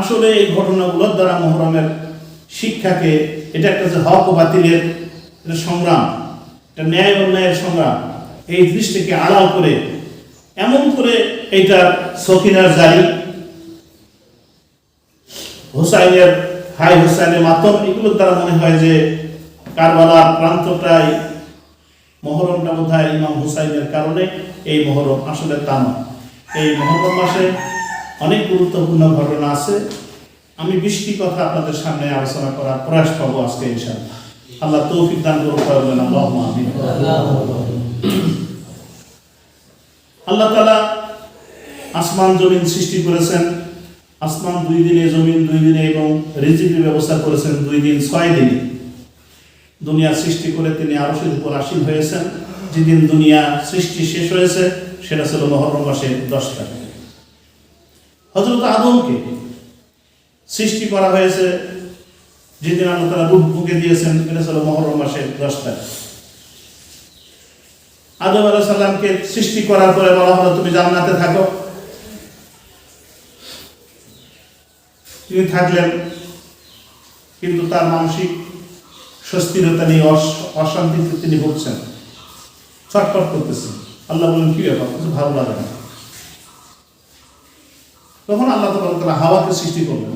আসলে এই ঘটনাগুলোর দ্বারা মহরমের শিক্ষাকে, এটা একটা যে হক বাতিলের সংগ্রাম, এটা ন্যায় অন্যায়ের সংগ্রাম, এই দৃষ্টিকে আড়াল করে, এমন করে এইটা সকিনার জারি, হোসাইনের, হাই হোসাইনের মাতম এগুলোর দ্বারা মনে হয় যে কারবালার প্রান্তটাই মহরমটা বোধ হয় ইমাম হুসাইনের কারণে এই মহরম আসলে তা নয়। এই মহরম মাসে অনেক গুরুত্বপূর্ণ ঘটনা আছে। আমি বৃষ্টি কথা আপনাদের সামনে আলোচনা করার প্রয়াস পাবো আজকে ইনশাআল্লাহ। আল্লাহ তৌফিক দান করুন আল্লাহ আল্লাহ আসমান জমিন সৃষ্টি করেছেন। আসমান দুই দিনে, জমিন দুই দিনে এবং রিজিকের ব্যবস্থা করেছেন দুই দিন, ছয় দিনে। দুনিয়া সৃষ্টি করে তিনি আরশের উপর আসীন হয়েছেন। যেদিন দুনিয়া সৃষ্টি শেষ হয়েছে, সেটা ছিল মহরম মাসের দশ তারিখ। হজরত আদমকে সৃষ্টি করা হয়েছে যেদিন আল্লাহ তারা রূপ বুকে দিয়েছেন, এটা মহরম মাসের দশ তারিখ। আদম আলাহ সাল্লামকে সৃষ্টি করার পরে বলা হলো, তুমি জান্নাতে থাকো। তিনি থাকলেন, কিন্তু তার মানসিক স্বস্তিরতা নিয়ে অশান্তিতে তিনি ভুগছেন, ছটফট করতেছেন। আল্লাহ বলেন কি ব্যাপার? কিছু ভালো লাগে না। তখন আল্লাহ তালা হাওয়াকে সৃষ্টি করলেন।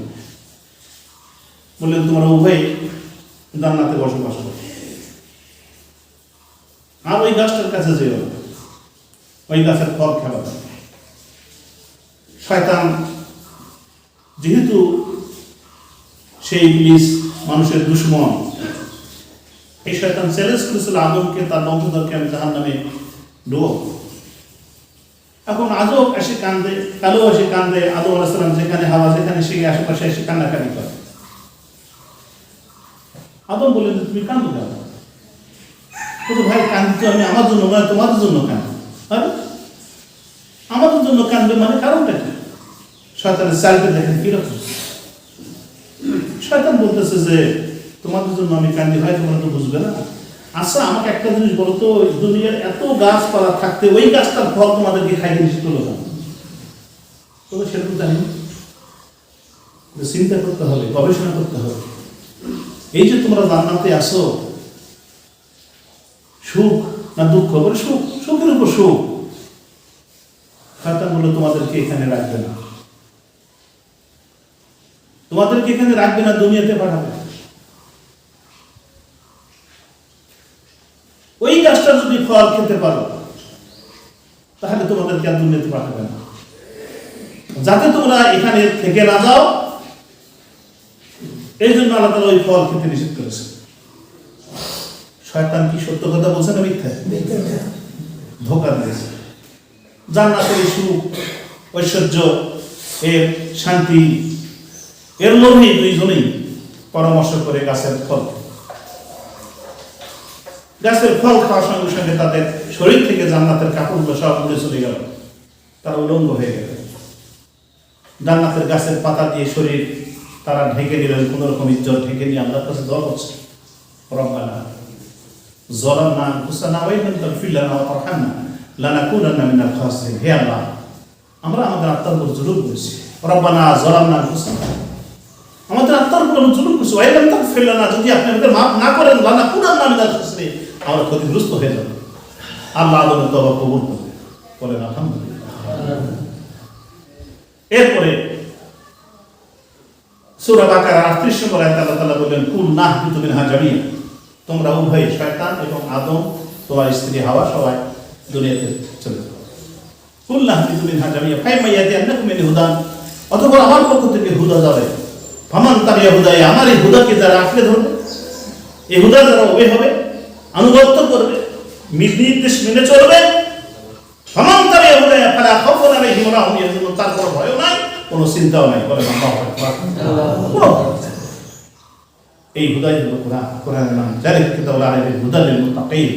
বললেন, তোমরা উভয় জান্নাতে বসবাস করো। আর ওই গাছটার কাছে যেও ওই গাছের ফল যাবে। শয়তান যেহেতু সেই ইবলিস মানুষের দুশ্মন, এই শয়তান চ্যালেঞ্জ করেছিল আদমকে, তার বংশধরকে আমি জাহান নামে ডুব এখন আজব এসে কান্দে কালো এসে কান্দে, আদম আলাহিসাম যেখানে হাওয়া, যেখানে সে আশেপাশে এসে কান্নাকানি করে। আদম বললেন তুমি কান্দো কেন? বলতো ভাই কান্দি আমি আমার জন্য নয়, তোমাদের জন্য কান্দি আরে আমাদের জন্য কান্দবে মানে কারণটা কি? শয়তানের চালকে দেখেন কীরকম শয়তান বলতেছে যে, তোমাদের জন্য আমি কান্দি, ভাই, তোমরা তো বুঝবে না। আচ্ছা আমাকে একটা জিনিস বলো তো দুনিয়ার এত গাছপালা থাকতে ওই গাছটার ফল তোমাদেরকে খাইতে নিষিদ্ধ হলো কেন তোমরা সেটা তো জানি চিন্তা করতে হবে, গবেষণা করতে হবে। এই যে তোমরা জান্নাতে আসো সুখ না দুঃখ? বলে সুখ, সুখের উপর সুখ। বলল তোমাদেরকে এখানে রাখবে না। তোমাদেরকে এখানে রাখবে না, দুনিয়াতে পাঠাবে ওই গাছটা যদি ফল খেতে পারো তাহলে তোমাদেরকে আর দুনিয়াতে পাঠাবে না। যাতে তোমরা এখানে থেকে না যাও এই জন্য আল্লাহ তালা ওই ফল খেতে নিষেধ করেছে। শয়তান কি সত্য কথা বলছে না মিথ্যা? ধোকা দিয়েছে। জান্নাতের সুখ ঐশ্বর্য এর শান্তি এর লোভে দুইজনেই পরামর্শ করে গাছের ফল গাছের ফল খাওয়ার সঙ্গে সঙ্গে তাদের শরীর থেকে জান্নাতের কাপড়গুলো সব উড়ে চলে গেল। তারা উলঙ্গ হয়ে গেল। জান্নাতের গাছের পাতা দিয়ে শরীর তারা ঢেকে দিলেন, কোনো রকম ইজ্জত ঢেকে নিয়ে আল্লাহর কাছে দোয়া করছে। রব্বানা জলার নাম হুসানা ওয়াইহান তারফিল্লা না ওয়ারহামনা লানা কুনান্না মিনাল খাসিন হে আল্লাহ, আমরা আমাদের আত্মার উপর জুলুম করেছি। রব্বানা জলার নাম হুসানা আমাদের আত্মার উপর জুলুম করেছি। ওয়াইহান তারফিল্লা না যদি আপনি আমাদের মাফ না করেন লানা কুনান্না মিনাল খাসিন আমরা ক্ষতিগ্রস্ত হয়ে যাব। আল্লাহ আদমের তওবা কবুল করবে। বলেন, আলহামদুলিল্লাহ। এরপরে সূরা বাকারা 38 নম্বর আল্লাহ কুল জামিয়া। তোমরা উভয় শয়তান এবং আদম, তোমার স্ত্রী হাওয়া সবাই দুনিয়াতে চলে যাও। কুল নাহবিতু মিনহা জামিয়া। ফাইমা মিন হুদান। অতঃপর আমার পক্ষ থেকে হুদা যাবে। আমার এই হুদাকে যারা আঁকড়ে ধরবে? এই হুদা যারা ওবে হবে? আনুগত্য করবে নির্দেশ মেনে চলবে ফামান তাবিয়া হুদায় ফালা খাউফুন আলাইহিম ওয়া লা হুম তার কোনো ভয়ও নাই কোনো চিন্তাও নাই বলে। এই হুদাই হলো কোরআন কোরআনের নাম কিতাবুল মুত্তাকিন।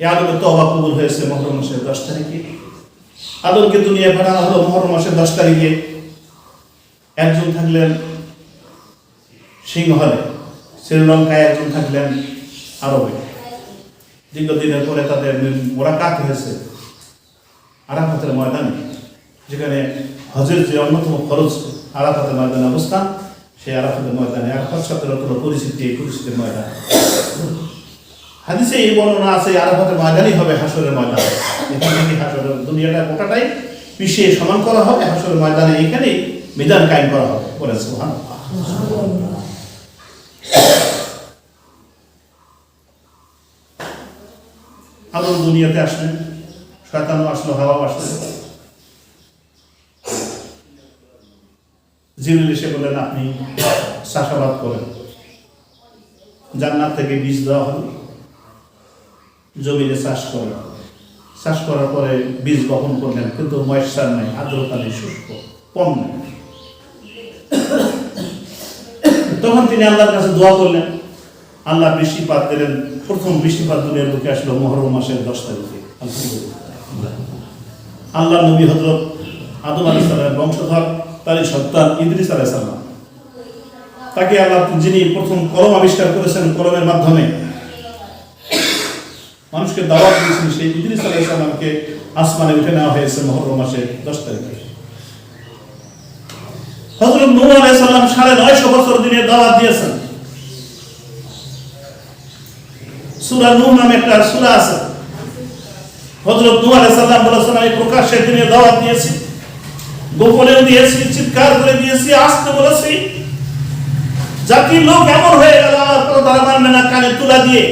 এই আদমের তওবা কবুল হয়েছে মুহররম মাসের 10 তারিখে। আদমকে দুনিয়া পাঠানো হলো মুহররম মাসের 10 তারিখে। একজন থাকলেন সিংহলে। শ্রীলঙ্কায় একজন থাকলেন আরবে। দীর্ঘদিনের পরে তাদের মোলাকাত হয়েছে আরাফাতের ময়দানে, যেখানে হজের যে অন্যতম খরচ আরাফাতের ময়দানে অবস্থান, সেই আরাফাতের ময়দানে সাথে কোনো পরিস্থিতি এই পরিস্থিতির ময়দান। হাদিসে এই বর্ণনা আছে, আরাফাতের ময়দানই হবে হাসরের ময়দান। এখানে কি হাসরের দুনিয়াটা গোটাটাই পিছিয়ে সমান করা হবে হাসরের ময়দানে এখানেই মিজান কায়েম করা হবে। বলেন সুবহানাল্লাহ। আদম দুনিয়াতে আসলেন শয়তানও আসলো, হাওয়াও আসলো। জিবরিল এসে বললেন, আপনি চাষাবাদ করেন। জান্নাত থেকে বীজ দেওয়া হলো। জমিতে চাষ করেন। চাষ করার পরে বীজ বপন করলেন, কিন্তু ময়েশ্চার নাই, আর্দ্রতা নেই, শুষ্ক, কম নেই। তখন তিনি আল্লাহর কাছে দোয়া করলেন, আল্লাহ বৃষ্টিপাত দিলেন, প্রথম বৃষ্টিপাত দুনিয়ার বুকে আসলো মহরম মাসের দশ তারিখে আল্লাহ নবী হজরত আদম আলাহ সাল্লামের বংশধর, তারই সন্তান ইদ্রিস আলাহ সাল্লাম তাকে আল্লাহ যিনি প্রথম কলম আবিষ্কার করেছেন, কলমের মাধ্যমে মানুষকে দাওয়াত দিয়েছেন, সেই ইদ্রিস আলাহ সাল্লামকে আসমানে উঠে নেওয়া হয়েছে মহরম মাসের দশ তারিখে। হজরত নূহ আলাইহিস সালাম সাড়ে নয়শো বছর দিনে দাওয়াত দিয়েছেন। সূরা নূহ নামে একটা সূরা আছে। হযরত নূহ আলাইহিস সালাম বলেছেন, আমি প্রকাশ্যে দিনে দাওয়াত দিয়েছি। গোপনেও দিয়েছি, চিৎকার করে দিয়েছি, আসতে বলেছি। জাতির লোক এমন হয়ে গেল আমার তারা মানবে না কানে তুলা দিয়ে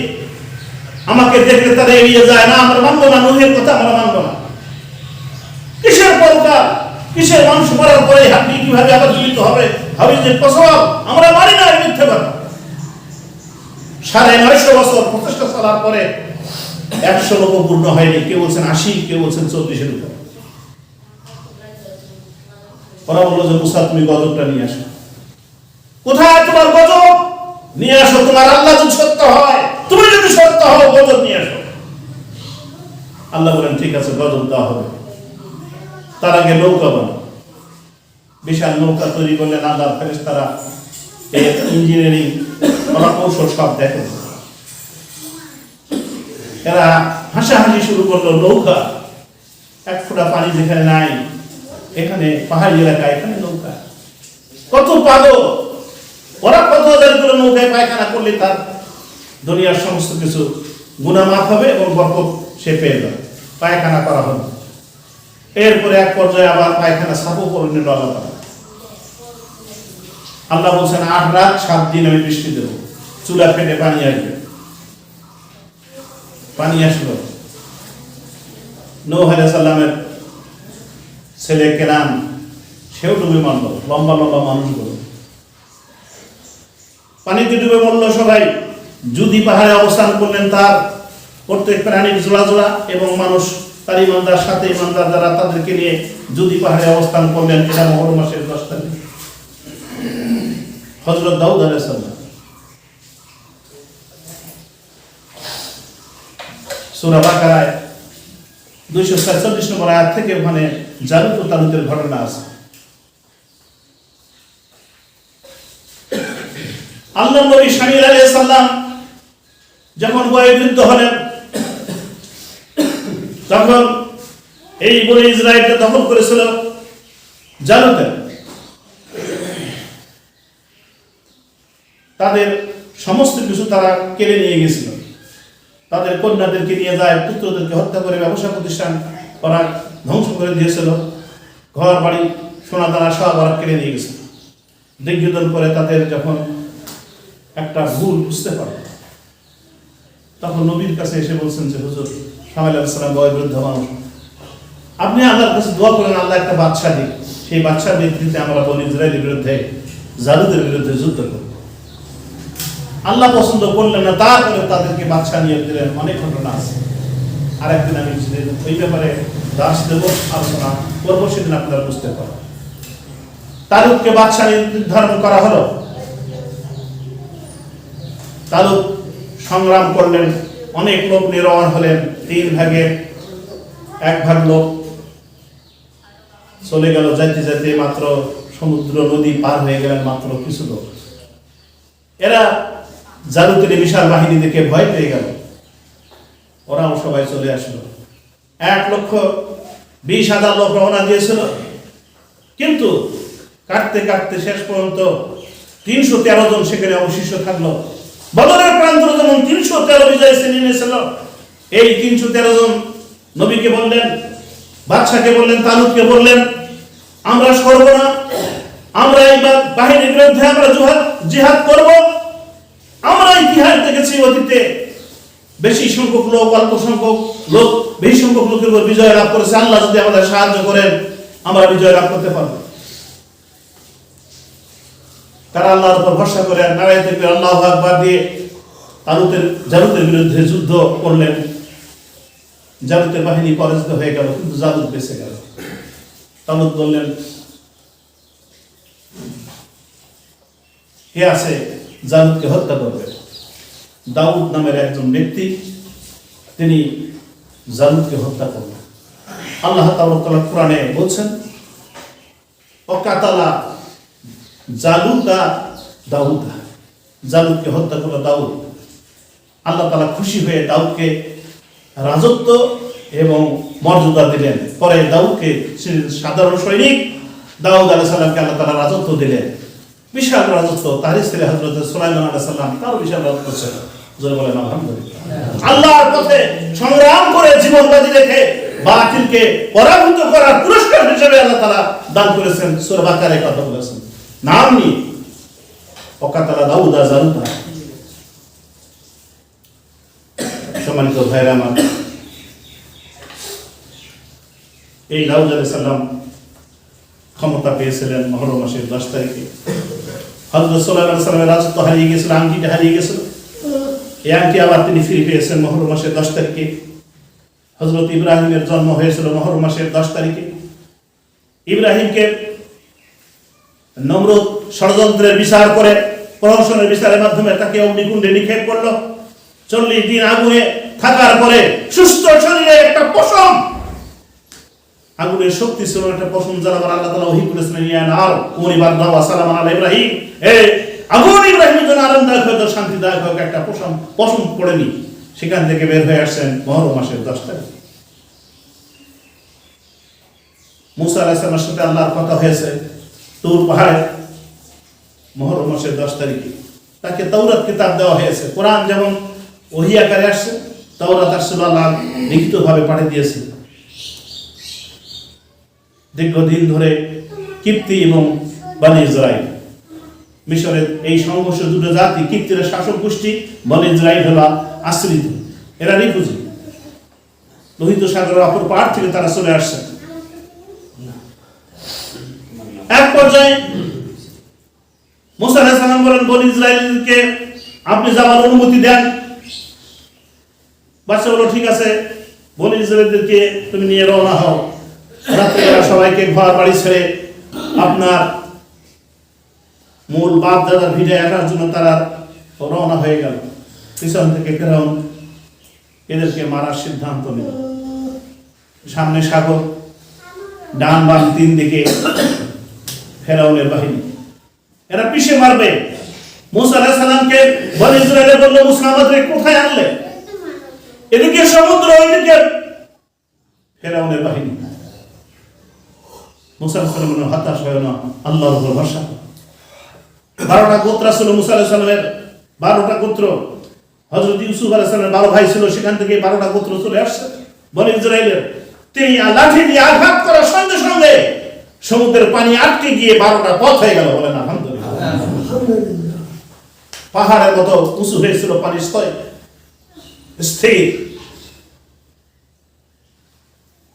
আমাকে দেখলে তারা এড়িয়ে যায় না। আমরা মানবো না, নূহের কথা আমরা মানবো না। কিসের পরকাল কিসের মানুষ মরার পরে হাড্ডি কীভাবে আবার জীবিত হবে? হবে যে প্রসব আমরা মানি না মিথ্যে কথা। সাড়ে নয়শো বছর প্রচেষ্টা চলার পরে একশো লোক পূর্ণ হয়নি। কেউ বলছেন আশি, কেউ বলছেন চল্লিশের উপর। ওরা বলল যে, মুসা, তুমি গজবটা নিয়ে আসো। কোথায় তোমার গজব? নিয়ে আসো, তোমার আল্লাহ যদি সত্য হয়, তুমি যদি সত্য হও, গজব নিয়ে আসো। আল্লাহ বলেন, ঠিক আছে, গজব দেওয়া হবে। তার আগে নৌকা বানাও বিশাল নৌকা তৈরি করলেন আল্লাহ ফেরেস তারা ইঞ্জিনিয়ারিং ওরা কৌশল সব দেখে। এরা হাসাহাসি শুরু করল, নৌকা, এক ফোঁটা পানি যেখানে নাই, এখানে পাহাড়ি এলাকা, এখানে নৌকা। কত পাগল! ওরা কত হাজার করে নৌকায় পায়খানা করলে তার দুনিয়ার সমস্ত কিছু গুণা মাফ হবে এবং বরকত সে পেয়ে যাবে। পায়খানা করা হবে এরপরে এক পর্যায়ে আবার পায়খানা সাপও করে। নিল আল্লাহ বলছেন, আট রাত, সাত দিন আমি বৃষ্টি দেবো। চুলা ফেটে পানি আসবে। পানি আসলো। নৌহ আলাইহিস সালামের ছেলে কেনান সেও ডুবে মারল। লম্বা লম্বা মানুষগুলো পানিতে ডুবে মরল সবাই। যদি পাহাড়ে অবস্থান করলেন তার প্রত্যেক প্রাণীর জোড়া জোড়া এবং মানুষ তার ইমানদার সাথে ইমানদার যারা তাদেরকে নিয়ে যদি পাহাড়ে অবস্থান করলেন, এটা মহর মাসের দশ তারিখ। হজরত দাউদ আলাইসাল্লাম সুরা দুইশো সাতচল্লিশ নম্বর আয়াত থেকে ওখানে জালুত ও তালুতের ঘটনা আছে। আল্লাহ নবী শামির আলাইহিস সালাম যখন বয়োবৃদ্ধ হলেন তখন এই বলে ইসরায়েলকে দখল করেছিল জালুতে। তাদের সমস্ত কিছু তারা কেড়ে নিয়ে গেছিল। তাদের কন্যাদেরকে নিয়ে যায়, পুত্রদেরকে হত্যা করে, ব্যবসা প্রতিষ্ঠান ওরা ধ্বংস করে দিয়েছিল। ঘর বাড়ি সোনা দানা সব ওরা কেড়ে নিয়ে গেছিল। দীর্ঘদিন পরে তাদের যখন একটা ভুল বুঝতে পারে তখন নবীর কাছে এসে বলছেন যে, হুজুর সামাল আলাইসালাম আপনি আল্লাহর কাছে দোয়া করেন, আল্লাহ একটা বাচ্চা দিক। সেই বাচ্চার নেতৃত্বে আমরা বলি ইসরায়েলের বিরুদ্ধে, জালুদের বিরুদ্ধে যুদ্ধ করব। আল্লাহ পছন্দ করলেন না, তারপরে তাদেরকে বাচ্চা নিয়ে দিলেন। অনেক ঘটনা আছে। আর একদিন আমি ওই ব্যাপারে দাস দেব, আলোচনা করব, সেদিন আপনারা বুঝতে পারবেন। তালুককে বাচ্চা নির্ধারণ করা হলো। তালুক সংগ্রাম করলেন, অনেক লোক নিরবন হলেন। তিন ভাগে এক ভাগ লোক চলে গেল যাইতে যাইতে মাত্র সমুদ্র নদী পার হয়ে গেলেন মাত্র কিছু লোক। এরা জালুকের বিশাল বাহিনী দেখে ভয় পেয়ে গেল। ওরাও সবাই চলে আসলো। এক লক্ষ বিশ হাজার লোক রওনা দিয়েছিল। কিন্তু কাটতে কাটতে শেষ পর্যন্ত তিনশো তেরো জন সেখানে অবশিষ্ট থাকল। বদরের প্রান্তর যেমন তিনশো তেরো বিজয় শ্রেণি নিয়েছিল এই তিনশো তেরো জন নবীকে বললেন, বাদশাকে বললেন, তালুককে বললেন, আমরা সরব না। আমরা এই বাহিনীর বিরুদ্ধে আমরা জুহাদ জিহাদ করব। আমরা ইতিহাস দেখেছি অতীতে। বেশি সংখ্যক লোক, অল্প সংখ্যক লোক, বেশি সংখ্যক লোকের উপর বিজয় লাভ করেছে। আল্লাহ যদি আমাদের সাহায্য করেন, আমরা বিজয় লাভ করতে পারব। তারা আল্লাহর উপর ভরসা করে নারায় থেকে আল্লাহ আকবার দিয়ে তালুতের জালুতের বিরুদ্ধে যুদ্ধ করলেন। জালুতের বাহিনী পরাজিত হয়ে গেল, কিন্তু জালুত বেঁচে গেল। তালুত বললেন কে আছে জালুতকে হত্যা করবে। দাউদ নামের একজন ব্যক্তি, তিনি জালুদকে হত্যা করলেন। আল্লাহ তাআলা কোরআনে বলছেন, অকাতালা জালুদা দাউদা। জালুদকে হত্যা করল দাউদ। আল্লাহ তাআলা খুশি হয়ে দাউদকে রাজত্ব এবং মর্যাদা দিলেন। পরে দাউদকে সাধারণ সৈনিক দাউদ আলাইহিস সালামকে আল্লাহ তাআলা রাজত্ব দিলেন। বিশাল রাজত্ব। তার স্ত্রী হযরত সুলাইমান আলাইহিস সালাম তার বিশাল রাজত্ব ছিল। বলেন, আলহামদুলিল্লাহ। আল্লাহর পথে সংগ্রাম করে জীবন রেখে বাতিলকে পরাভূত করার পুরস্কার হিসেবে আল্লাহ তাআলা দান করেছেন। সূরা বাকারে কথা বলেছেন। নাম নি অকাতালা দাউদা সম্মানিত ভাইরা আমার। এই দাউদ আলাইহিস সালাম ক্ষমতা পেয়েছিলেন মহরম মাসের দশ তারিখে। হজরত সোলাইমান সালামের রাজত্ব হারিয়ে গেছিল, আংটিটা হারিয়ে গেছিল। এই আংটি আবার তিনি ফিরে পেয়েছেন মহরম মাসের দশ তারিখে। হজরত ইব্রাহিমের জন্ম হয়েছিল মহরম মাসের দশ তারিখে। ইব্রাহিমকে নমরুদ ষড়যন্ত্রের বিচার করে, প্রহসনের বিচারের মাধ্যমে তাকে অগ্নিকুণ্ডে নিক্ষেপ করল। চল্লিশ দিন আগুনে থাকার পরে সুস্থ শরীরে একটা পশম। আগুনের শক্তি ছিল একটা পশম আল্লাহ তালা ওহি করেছিলেন, ইয়া সালামান আলা ইব্রাহিম। এ, আগুন ইব্রাহিমের জন্য আরামদায়ক হয়তো শান্তিদায়ক হোক, একটা পশম পশম পড়েনি সেখান থেকে বের হয়ে আসছেন মহরম মাসের দশ তারিখ। মুসা আলাইসালামের সাথে আল্লাহর কথা হয়েছে, তুর পাহাড়ে মহরম মাসের দশ তারিখে। তাকে তৌরাত কিতাব দেওয়া হয়েছে। কোরআন যেমন ওহি আকারে আসছে লিখিতভাবে পাঠিয়ে দিয়েছে। দীর্ঘদিন ধরে কিপ্তি এবং বানি ইসরায়েল মিশরের এই সংঘর্ষ দুটো জাতি কিপ্তির শাসক গোষ্ঠী বনে ইসরায়েল হলো আশ্রিত। এরা রিফুজি লোহিত সাগরের অপর পাড় থেকে তারা চলে আসছে। এক পর্যায়ে মুসা সালাম বলেন, বনি ইসরায়েলকে আপনি যাওয়ার অনুমতি দেন। বাচ্চা বলো, ঠিক আছে, বনি ইসরায়েলদেরকে তুমি নিয়ে রওনা হও। রাত্রিবেলা সবাইকে ঘর বাড়ি ছেড়ে আপনার মূল বাপ দাদার ভিড়ে আসার জন্য তারা রওনা হয়ে গেল। পিছন থেকে ফেরাউন এদেরকে মারার সিদ্ধান্ত নিল। সামনে সাগর, ডান বাম তিন দিকে ফেরাউনের বাহিনী। এরা পিষে মারবে। মুসা আলাইহিস সালামকে বনি ইসরায়েলে বলল মুসা আমাদের কোথায় আনলে? এদিকে সমুদ্র, ওইদিকে ফেরাউনের বাহিনী। মুসা আলাইহিস সালাম হতাশ হয় না, আল্লাহর উপর ভরসা। বারোটা ছিল সালামের বারোটা গোত্র। হজরত ইউসুফ সালামের বারো ভাই ছিল, সেখান থেকে বারোটা গোত্র চলে আসছে। বনি ইসরায়েলের তিনি লাঠি দিয়ে আঘাত করার সঙ্গে সঙ্গে সমুদ্রের পানি আটকে গিয়ে বারোটা পথ হয়ে গেল বলেন আলহামদুলিল্লাহ। পাহাড়ের মতো উঁচু হয়েছিল পানির স্তর। স্থির।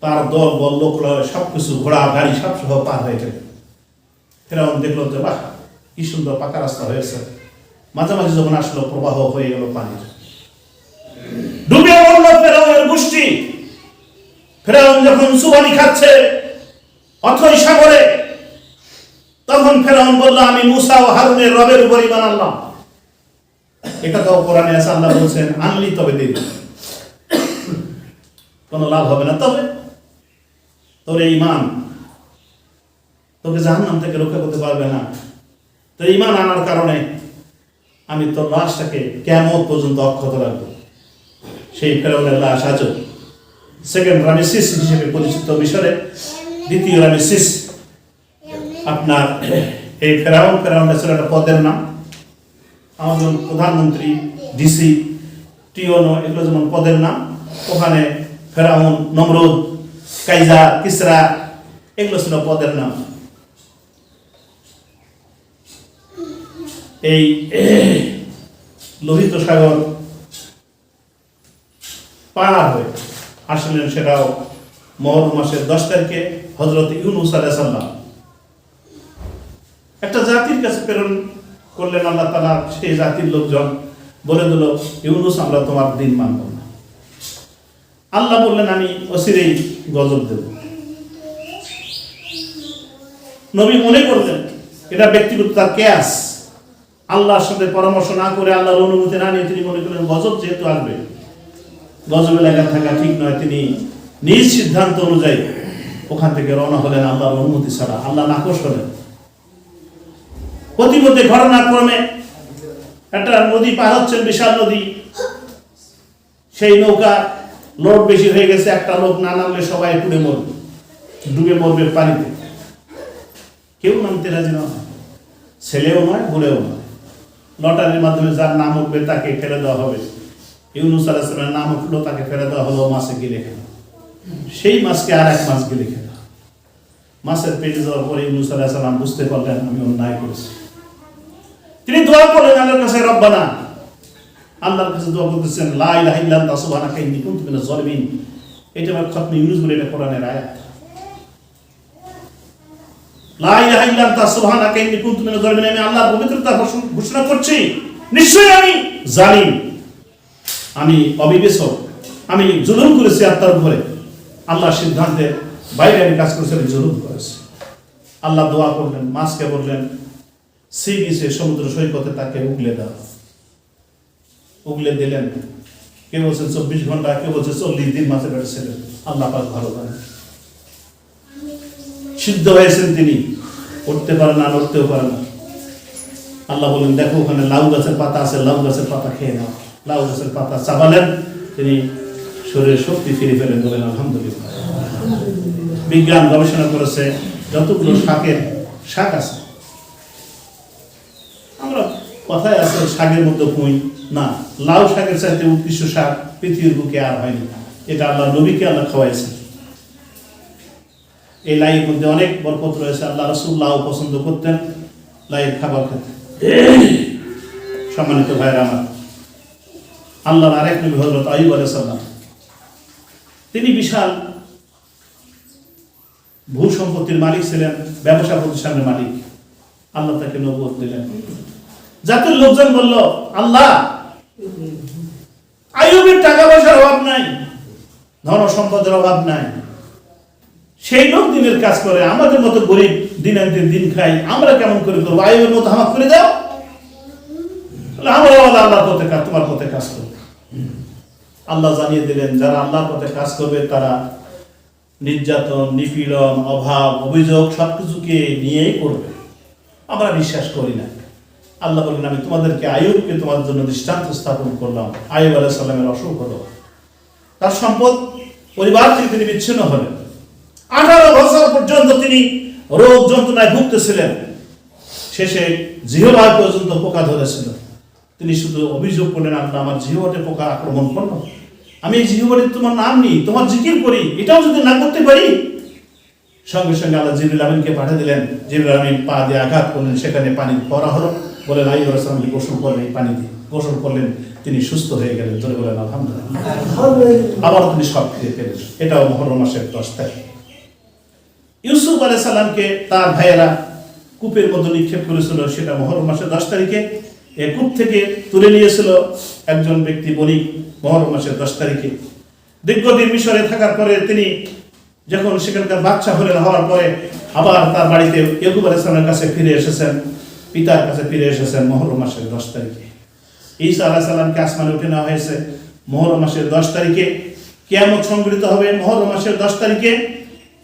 তার দল বল লোক সবকিছু, ঘোড়া, গাড়ি সব সহ পার হয়ে গেল। ফেরাউন দেখল যে, বাহ, কি সুন্দর পাকা রাস্তা হয়েছে। মাঝামাঝি যখন আসলো, প্রবাহ হয়ে গেল পানির। ডুবে পড়ল ফেরাউনের গোষ্ঠী। ফেরাউন যখন সুবানি খাচ্ছে, অথই সাগরে, তখন ফেরাউন বলল, আমি মুসা ও হারুনের রবের উপর ইমান এটা তো কোরআনে আছে, আল্লাহ বলছেন, আনলি তবে দিন কোনো লাভ হবে না তবে। তোর এই ইমান তোকে জাহান্নাম থেকে রক্ষা করতে পারবে না। তো ইমান আনার কারণে আমি তোর লাশটাকে কেমন পর্যন্ত অক্ষত রাখব। সেই ফেরাউনের লাশ আজও সেকেন্ড রামেসিস হিসেবে পরিচিত মিশরে, দ্বিতীয় রামেসিস। আপনার এই ফেরাউন ফেরাউনটা ছিল একটা পদের নাম। আমাদের প্রধানমন্ত্রী ডিসি টিওনো এগুলো যেমন পদের নাম, ওখানে ফেরাউন, নমরুদ কাইজা কিসরা, এগুলো ছিল পদের নাম। এই লোহিত সাগর পার হয়ে আসলেন সেটাও মহরম মাসের দশ তারিখে হজরত ইউনুস আলাহ একটা জাতির কাছে প্রেরণ করলেন আল্লাহ তালা সেই জাতির লোকজন বলে দিল, ইউনুস, আমরা তোমার দিন মানব না। আল্লাহ বললেন, আমি অসিরেই গজব দেব। নবী মনে করলেন, এটা ব্যক্তিগত তার কেয়াস আল্লাহর সাথে পরামর্শ না করে আল্লাহর অনুমতি না নিয়ে তিনি মনে করলেন, গজব যেহেতু আসবে, গজবে লেখা থাকা ঠিক নয়। তিনি নিজ সিদ্ধান্ত অনুযায়ী ওখান থেকে রওনা হলেন আল্লাহর অনুমতি ছাড়া। আল্লাহ নাকশ হলেন। প্রতিমধ্যে ঘটনাক্রমে একটা নদী পার হচ্ছেন, বিশাল নদী। সেই নৌকা লোড বেশি হয়ে গেছে, একটা লোক না নামলে সবাই পুড়ে মরবে, ডুবে মরবে পানিতে কেউ নামতে রাজি না ছেলেও নয় বুড়েও নয়। লটারির মাধ্যমে যার নাম উঠবে তাকে ফেলে দেওয়া হবে। ইউনুস আলাহিসের নাম উঠল, তাকে ফেলে দেওয়া হলো, মাছে গিলে খেলো। সেই মাছকে আর এক মাছ গিলে খেলো। মাছের পেটে যাওয়ার পরে ইউনুস আলাহিসাল্লাম বুঝতে পারলেন, আমি অন্যায় করেছি। তিনি দোয়া করলেন আল্লাহর কাছে, রব্বানা, আল্লাহর কাছে দোয়া করতেছেন, লা ইলাহা ইল্লা আনতা সুবহানাকা ইন্নী কুনতু মিনাজ জালিমিন এটা আমার খতমে ইউনুস বলে এটা কোরআনের আয়াত। লা ইলাহা ইল্লা আনতা সুবহানাকা ইন্নী কুনতু মিনাজ জালিমিন আমি আল্লাহর পবিত্রতা ঘোষণা করছি, নিশ্চয়ই আমি জালিম। আমি অবিবেচক, আমি জুলুম করেছি আত্মার উপরে। আল্লাহর সিদ্ধান্তের বাইরে আমি কাজ করেছি, আমি জুলুম করেছি। আল্লাহ দোয়া করলেন মাছকে বললেন সি বিচে সমুদ্র সৈকতে তাকে উগলে দাও উগলে দিলেন। কে বলছে চব্বিশ ঘণ্টা কে বলছে চল্লিশ দিন মাছে বেড়েছিলেন আল্লাহ পাক ভালো জানেন। সিদ্ধ হয়েছেন তিনি। উঠতে পারেন না, নড়তেও পারেন না। আল্লাহ বলেন, দেখো, ওখানে লাউ গাছের পাতা আছে, লাউ গাছের পাতা খেয়ে নাও। লাউ গাছের পাতা চাবালেন। তিনি শরীরে শক্তি ফিরে ফেলেন বলেন, আলহামদুলিল্লাহ। বিজ্ঞান গবেষণা করেছে, যতগুলো শাকের শাক আছে কথায় আছে, শাকের মধ্যে পুঁই না। লাউ শাকের চাইতে উৎকৃষ্ট শাক পৃথিবীর বুকে আর হয়নি। এটা আল্লাহ নবীকে আল্লাহ খাওয়াইছে এই লাইয়ের মধ্যে অনেক বরকত রয়েছে। আল্লাহ রসুল লাউ পছন্দ করতেন লাইয়ের খাবার খেতে। সম্মানিত ভাইরা আমার, আল্লাহর আরেক নবী হজরত আইব আলাইসাল্লাম তিনি বিশাল ভূ সম্পত্তির মালিক ছিলেন, ব্যবসা প্রতিষ্ঠানের মালিক। আল্লাহ তাকে নবুয়ত দিলেন। জাতির লোকজন বলল, আল্লাহ, আইয়ুবের টাকা পয়সার অভাব নাই ধন সম্পদের অভাব নাই। সেই লোক দিনের কাজ করে, আমাদের মতো গরিব দিনের দিন দিন খাই, আমরা কেমন করে করব? আইয়ুবের মতো হামাক করে দাও। আমরা আল্লাহ আল্লাহর পথে কাজ, তোমার পথে কাজ করব। আল্লাহ জানিয়ে দিলেন, যারা আল্লাহর পথে কাজ করবে, তারা নির্যাতন, নিপীড়ন, অভাব, অভিযোগ সবকিছুকে নিয়েই করবে। আমরা বিশ্বাস করি না। আল্লাহ বলেন, আমি তোমাদেরকে আয়ুবকে তোমার জন্য দৃষ্টান্ত স্থাপন করলাম। আয়ুব আলাহ সাল্লামের অসুখ হলো। তার সম্পদ পরিবার থেকে তিনি বিচ্ছিন্ন হলেন। আঠারো বছর পর্যন্ত তিনি রোগ যন্ত্রণায় ভুগতেছিলেন। শেষে জিহবার পর্যন্ত পোকা ধরেছিল। তিনি শুধু অভিযোগ করলেন, আল্লাহ, আমার জিহবাটে পোকা আক্রমণ করল। আমি এই জিহবাটে তোমার নাম নিই, তোমার জিকির করি, এটাও যদি না করতে পারি? সঙ্গে সঙ্গে আল্লাহ জিবুল আমিনকে পাঠিয়ে দিলেন। জিবুল আমিন পা দিয়ে আঘাত করলেন, সেখানে পানি পরা হলো। বলেন আই আসলামকে গোসল করলেন এই পানি দিয়ে। গোসল করলেন, তিনি সুস্থ হয়ে গেলেন। ধরে বলেন, আলহামদুলিল্লাহ। আবার তিনি সব ফিরে পেলেন এটাও মহরম মাসের দশ তারিখ। ইউসুফ আলাই সাল্লামকে তার ভাইয়েরা কূপের মধ্যে নিক্ষেপ করেছিল, সেটা মহরম মাসের দশ তারিখে। এ কূপ থেকে তুলে নিয়েছিল একজন ব্যক্তি বণিক মহরম মাসের দশ তারিখে। দীর্ঘদিন মিশরে থাকার পরে তিনি যখন সেখানকার বাচ্চা হলেন হওয়ার পরে আবার তার বাড়িতে ইয়কুব আলাইসলামের কাছে ফিরে এসেছেন। পিতার কাছে ফিরে এসেছেন মহরম মাসের দশ তারিখে। ঈসা আলাহ সাল্লামকে আসমানে উঠে নেওয়া হয়েছে মহরম মাসের দশ তারিখে। কেয়ামত সংগৃহীত হবে মহরম মাসের দশ তারিখে।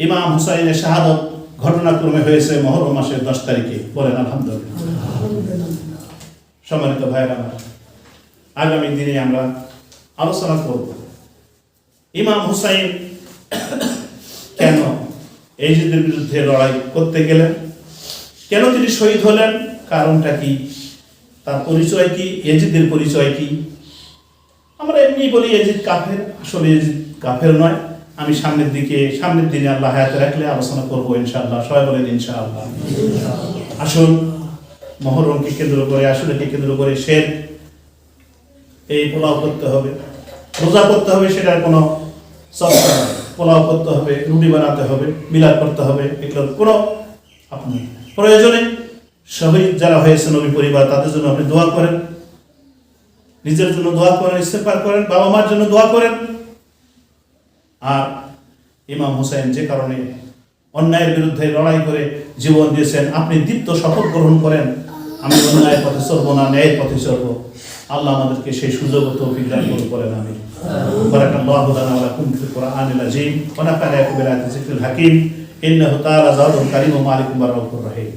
ইমাম হুসাইনের শাহাদত ঘটনাক্রমে হয়েছে মহরম মাসের দশ তারিখে। বলেন, আলহামদুলিল্লাহ। সম্মানিত ভাইয়ের আমার আগামী দিনে আমরা আলোচনা করব ইমাম হুসাইন কেন এইজিদের বিরুদ্ধে লড়াই করতে গেলেন? কেন তিনি শহীদ হলেন? কারণটা কি? তার পরিচয় কি? এজিদের পরিচয় কি? আমরা এমনি বলি এজিদ কাফের। আসলে এজিদ কাফের নয়। আমি সামনের দিকে, সামনের দিনে আল্লাহ হায়াতে রাখলে আলোচনা করব ইনশাআল্লাহ। সবাই বলেন ইনশাআল্লাহ। আসুন, মহরমকে কেন্দ্র করে, আসলেকে কেন্দ্র করে শের এই পোলাও করতে হবে। রোজা করতে হবে সেটার কোনো। পোলাও করতে হবে, রুটি বানাতে হবে, মিলাদ করতে হবে, এগুলোর কোনো আপনি প্রয়োজনে শহীদ যারা হয়েছে নবী পরিবার তাদের জন্য আপনি দোয়া করেন নিজের জন্য দোয়া করেন ইস্তেফার করেন বাবা মার জন্য দোয়া করেন আর ইমাম হোসেন যে কারণে অন্যায়ের বিরুদ্ধে লড়াই করে জীবন দিয়েছেন আপনি দীপ্ত শপথ গ্রহণ করেন আমি অন্যায়ের পথে চলবো না ন্যায়ের পথে চলবো আল্লাহ আমাদেরকে সেই সুযোগ ও তৌফিক দান করুন করেন আমি بارك الله لنا ولكم في القرآن العظيم ونفعنا بآيات الذكر الحكيم إنه تعالى زاد كريم ومالك رؤوف رحيم